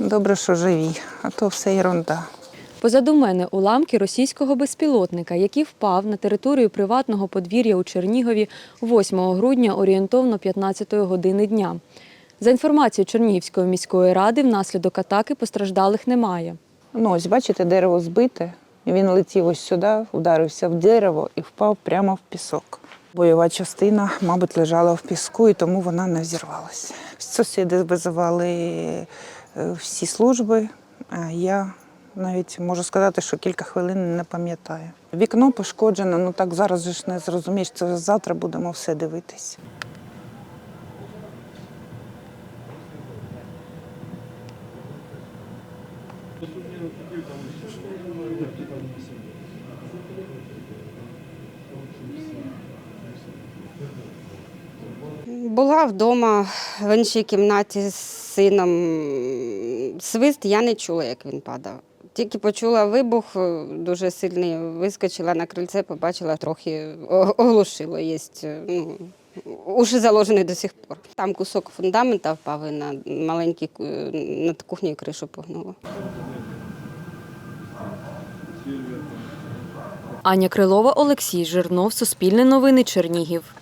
Добре, що живі, а то все ерунда. Позаду мене уламки російського безпілотника, який впав на територію приватного подвір'я у Чернігові 8 грудня орієнтовно 15 години дня. За інформацією Чернігівської міської ради, внаслідок атаки постраждалих немає. Ну, ось бачите, дерево збите. Він летів ось сюди, вдарився в дерево і впав прямо в пісок. Бойова частина, мабуть, лежала в піску, і тому вона не взірвалася. Сусіди визивали всі служби, а я навіть можу сказати, що кілька хвилин не пам'ятаю. Вікно пошкоджено, ну так зараз же ж не зрозумієш, це завтра будемо все дивитися. Була вдома в іншій кімнаті з сином. Свист я не чула, як він падав. Тільки почула вибух е, дуже сильний, вискочила на крильце, побачила, трохи оглушило. Є, ну, уші заложені до сих пор. Там кусок фундамента впав і на маленький над кухнею кришу погнуло. Аня Крилова, Олексій Жирнов, Суспільне новини, Чернігів.